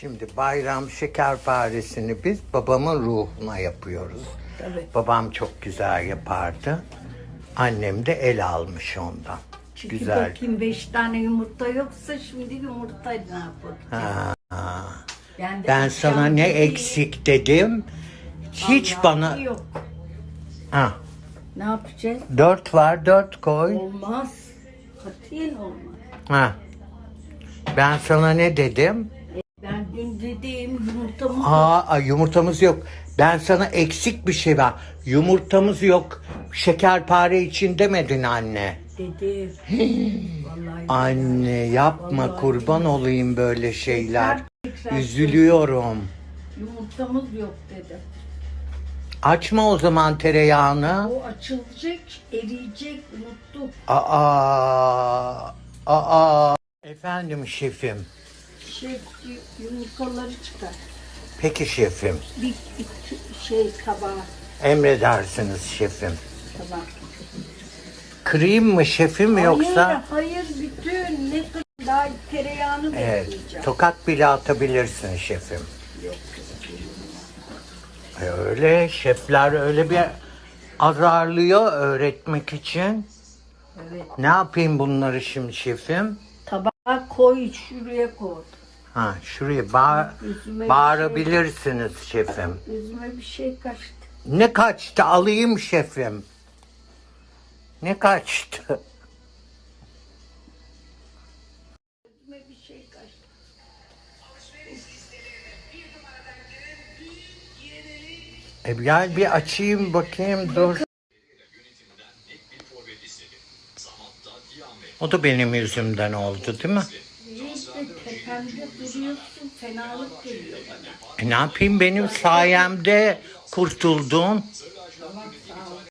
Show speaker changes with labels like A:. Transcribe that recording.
A: Şimdi bayram şekerparesini biz babamın ruhuna yapıyoruz.
B: Tabii.
A: Babam çok güzel yapardı. Annem de el almış ondan.
B: Çünkü
A: güzel.
B: bakayım beş tane yumurta yoksa şimdi yumurta ne yapacağım?
A: Ha.
B: Ben,
A: sana ne
B: dedi,
A: eksik dedim. Hiç
B: Allah
A: bana...
B: Yok.
A: Ha.
B: Ne yapacağız?
A: Dört var dört koy.
B: Olmaz. Katiyen olmaz.
A: Ha. Ben sana ne dedim?
B: Dediğim yumurtamı
A: Aa, ay, yumurtamız yok. Ben sana eksik bir şey var. Yumurtamız yok. Şekerpare için demedin anne.
B: dedi. Vallahi
A: Anne yapma
B: Vallahi
A: kurban olayım böyle şeyler.
B: Tekrar-
A: Üzülüyorum.
B: yumurtamız yok dedi.
A: Açma o zaman tereyağını.
B: O açılacak, eriyecek, unuttuk.
A: Aa, aa. Efendim şefim.
B: Şey, yumurtaları çıkar.
A: Peki şefim.
B: Bir iki şey tabağa,
A: Emredersiniz şefim.
B: tabak.
A: Kırayım mı şefim yoksa?
B: Hayır, hayır bütün ne kadar tereyağını
A: Evet.
B: bekleyeceğim.
A: Tokat bile atabilirsin şefim.
B: Yok.
A: E, Öyle şefler öyle bir azarlıyor öğretmek için.
B: Evet.
A: Ne yapayım bunları şimdi şefim?
B: Koy, şuraya koy.
A: Ha şuraya bağ
B: Yüzüme bir
A: bağırabilirsiniz şefim.
B: şey, yüzüme bir şey kaçtı.
A: Ne kaçtı alayım şefim. Ne kaçtı?
B: Yüzüme bir şey kaçtı.
A: E gel bir açayım bakayım dur. O da benim yüzümden oldu değil mi?
B: İşte tepemde duruyorsun, fenalık geliyor bana.
A: E ne yapayım benim sayemde kurtuldun.